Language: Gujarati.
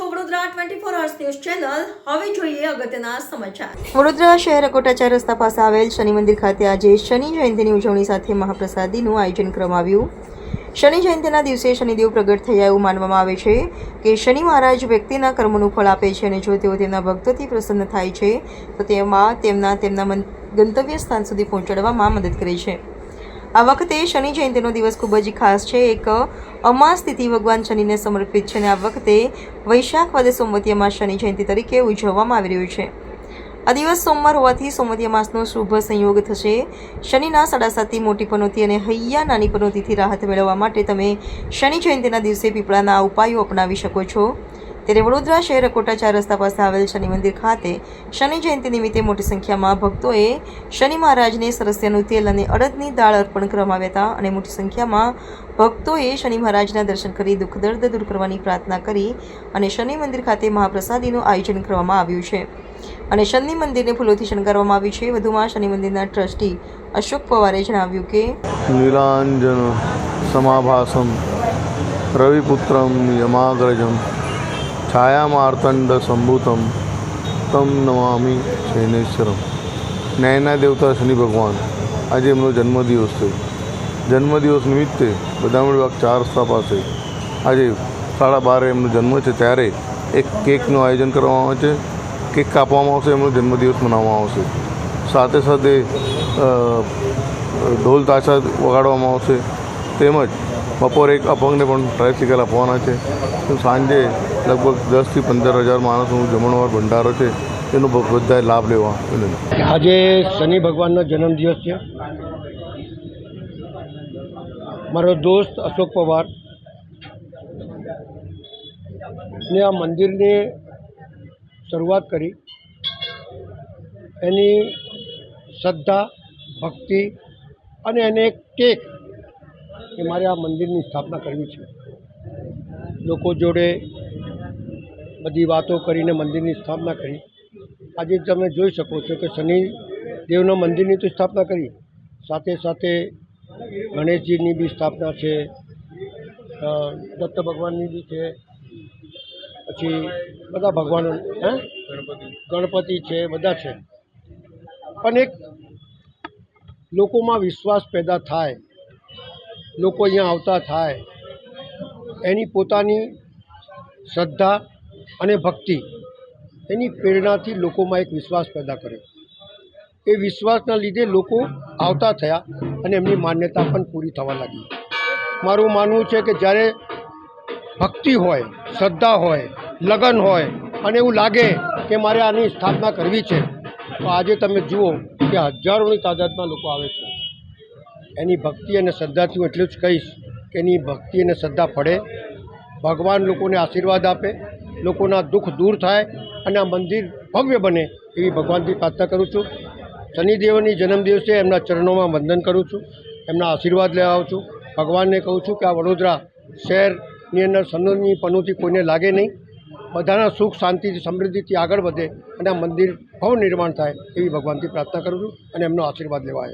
વડોદરા ટ્વેન્ટી ફોર અવર્સ રસ્તા પાસે આવેલ શનિ મંદિર ખાતે આજે શનિ જયંતિની ઉજવણી સાથે મહાપ્રસાદીનું આયોજન કરવામાં આવ્યું. શનિ જયંતિના દિવસે શનિદેવ પ્રગટ થયા એવું માનવામાં આવે છે કે શનિ મહારાજ વ્યક્તિના કર્મનું ફળ આપે છે અને જો તેઓ તેમના ભક્તોથી પ્રસન્ન થાય છે, તો તેમાં તેમના તેમના ગંતવ્ય સ્થાન સુધી પહોંચાડવામાં મદદ કરે છે. આ વખતે શનિ જયંતિનો દિવસ ખૂબ જ ખાસ છે. એક અમાસ તિથિ ભગવાન શનિને સમર્પિત છે અને આ વખતે વૈશાખ વદે સોમવતી શનિ જયંતિ તરીકે ઉજવવામાં આવી રહ્યું છે. આ દિવસ સોમવાર હોવાથી સોમવતી અમાસનો શુભ સંયોગ થશે. શનિના સાડા સાતથી મોટી પનોતી અને હૈયા નાની પનોતીથી રાહત મેળવવા માટે તમે શનિ જયંતિના દિવસે પીપળાના ઉપાયો અપનાવી શકો છો. ત્યારે વડોદરા શહેર કોટાચા રસ્તા પાસે આવેલ શનિ મંદિર ખાતે શનિ જયંતિ નિમિત્તે મોટી સંખ્યામાં ભક્તોએ શનિ મહારાજને સરસ્યાનું તેલ અને અડદની દાળ અર્પણ કરવામાં અને મોટી સંખ્યામાં ભક્તોએ શનિ મહારાજના દર્શન કરી દુઃખ દર્દ દૂર કરવાની પ્રાર્થના કરી અને શનિ મંદિર ખાતે મહાપ્રસાદીનું આયોજન કરવામાં આવ્યું છે. અને શનિ મંદિરને ફૂલોથી શણગારવામાં આવ્યું છે. વધુમાં શનિ મંદિરના ટ્રસ્ટી અશોક પવારે જણાવ્યું કે નીલાંજન સમાભાસમ રવિપુત્રમ યમાગ્રજમ છાયામાર્તંડ સંભૂતમ તમ નમામી શૈનેશ્વરમ ન્યાયના દેવતા શનિ ભગવાન આજે એમનો જન્મદિવસ છે જન્મદિવસ નિમિત્તે બધા વિભાગ ચાર રસ્તા પાસે આજે સાડા બારે એમનો જન્મ છે ત્યારે એક કેકનું આયોજન કરવામાં આવે છે કેક કાપવામાં આવશે એમનો જન્મદિવસ મનાવવામાં આવશે સાથે સાથે ઢોલ તાશા વગાડવામાં આવશે તેમજ બપોરે એક અપંગને પણ ટ્રાયસિકલ આપવાના છે સાંજે લગભગ દસથી પંદર હજાર માણસનું જમણવાર ભંડારો છે. એનો બધાએ લાભ લેવા આજે શનિ ભગવાનનો જન્મદિવસ છે. મારો દોસ્ત અશોક પવાર ને આ મંદિરની શરૂઆત કરી. એની શ્રદ્ધા, ભક્તિ અને એને એક ટેક કે મારે આ મંદિરની સ્થાપના કરવી છે. લોકો જોડે બધી વાતો કરીને મંદિરની સ્થાપના કરી. આજે તમે જોઈ શકો છો કે શનિ દેવના મંદિરની તો સ્થાપના કરી. સાથે સાથે ગણેશજીની બી સ્થાપના છે દત્ત ભગવાનની બી છે, પછી બધા ભગવાનો, હે? ગણપતિ છે, બધા છે. પણ એક લોકોમાં વિશ્વાસ પેદા થાય, લોકો અહીંયા આવતા થાય, એની પોતાની શ્રદ્ધા અને ભક્તિ, એની પ્રેરણાથી લોકોમાં એક વિશ્વાસ પેદા કર્યો એ વિશ્વાસના લીધે લોકો આવતા થયા અને એમની માન્યતા પણ પૂરી થવા લાગી. મારું માનવું છે કે જ્યારે ભક્તિ હોય, શ્રદ્ધા હોય, લગન હોય અને એવું લાગે કે મારે આની સ્થાપના કરવી છે, તો આજે તમે જુઓ કે હજારોની તાદાદમાં લોકો આવે છે. એની ભક્તિ અને શ્રદ્ધાથી હું એટલું જ કહીશ કે એની ભક્તિ અને શ્રદ્ધા પડે ભગવાન લોકોને આશીર્વાદ આપે લોકોના દુઃખ દૂર થાય અને આ મંદિર ભવ્ય બને એવી ભગવાનથી પ્રાર્થના કરું છું. શનિદેવની જન્મદિવસે એમના ચરણોમાં વંદન કરું છું. એમના આશીર્વાદ લેવા આવું છું. ભગવાનને કહું છું કે આ વડોદરા શહેરની અંદર સનોની પનોથી કોઈને લાગે નહીં. બધાના સુખ શાંતિથી, સમૃદ્ધિથી આગળ વધે અને આ મંદિર ભવ નિર્માણ થાય એવી ભગવાનથી પ્રાર્થના કરું છું અને એમનો આશીર્વાદ લેવા